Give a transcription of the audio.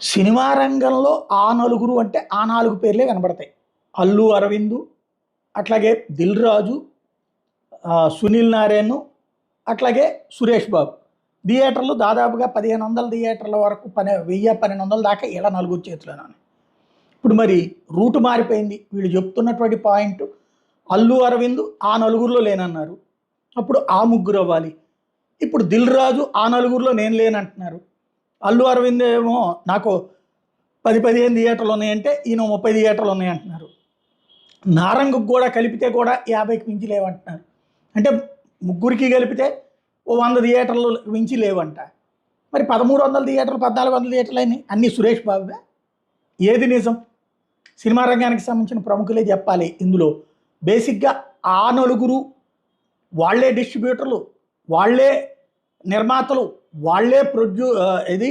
Cinema రంగంలో ఆ నలుగురు అంటే ఆ నాలుగు పేర్లే కనబడతాయి. అల్లు అరవిందు అట్లాగే దిల్ రాజు సునీల్ నారాయణ్ అట్లాగే సురేష్ బాబు. థియేటర్లు దాదాపుగా పదిహేను వందల థియేటర్ల వరకు పని వెయ్యి పన్నెండు వందల దాకా ఇలా నలుగురు చేతిలోనే ఇప్పుడు మరి రూటు మారిపోయింది. వీళ్ళు చెప్తున్నటువంటి పాయింట్ అల్లు అరవింద్ ఆ నలుగురిలో లేనన్నారు. అప్పుడు ఆ ముగ్గురు అవ్వాలి. ఇప్పుడు దిల్ రాజు ఆ నలుగురిలో నేను లేనంటున్నారు. అల్లు అరవింద్ ఏమో నాకు పది పదిహేను థియేటర్లు ఉన్నాయంటే ఈయన ముప్పై థియేటర్లు ఉన్నాయంటున్నారు. నారంగు కూడా కలిపితే కూడా యాభైకి మించి లేవంటున్నారు. అంటే ముగ్గురికి కలిపితే ఓ వంద థియేటర్లు మించి లేవంట. మరి పదమూడు వందల థియేటర్లు పద్నాలుగు వందల థియేటర్లు అయినాయి. అన్నీ సురేష్ బాబువే? ఏది నిజం? సినిమా రంగానికి సంబంధించిన ప్రముఖులే చెప్పాలి ఇందులో. బేసిక్గా ఆ నలుగురు వాళ్ళే డిస్ట్రిబ్యూటర్లు వాళ్ళే నిర్మాతలు వాళ్ళే ప్రొడ్యూ ఇది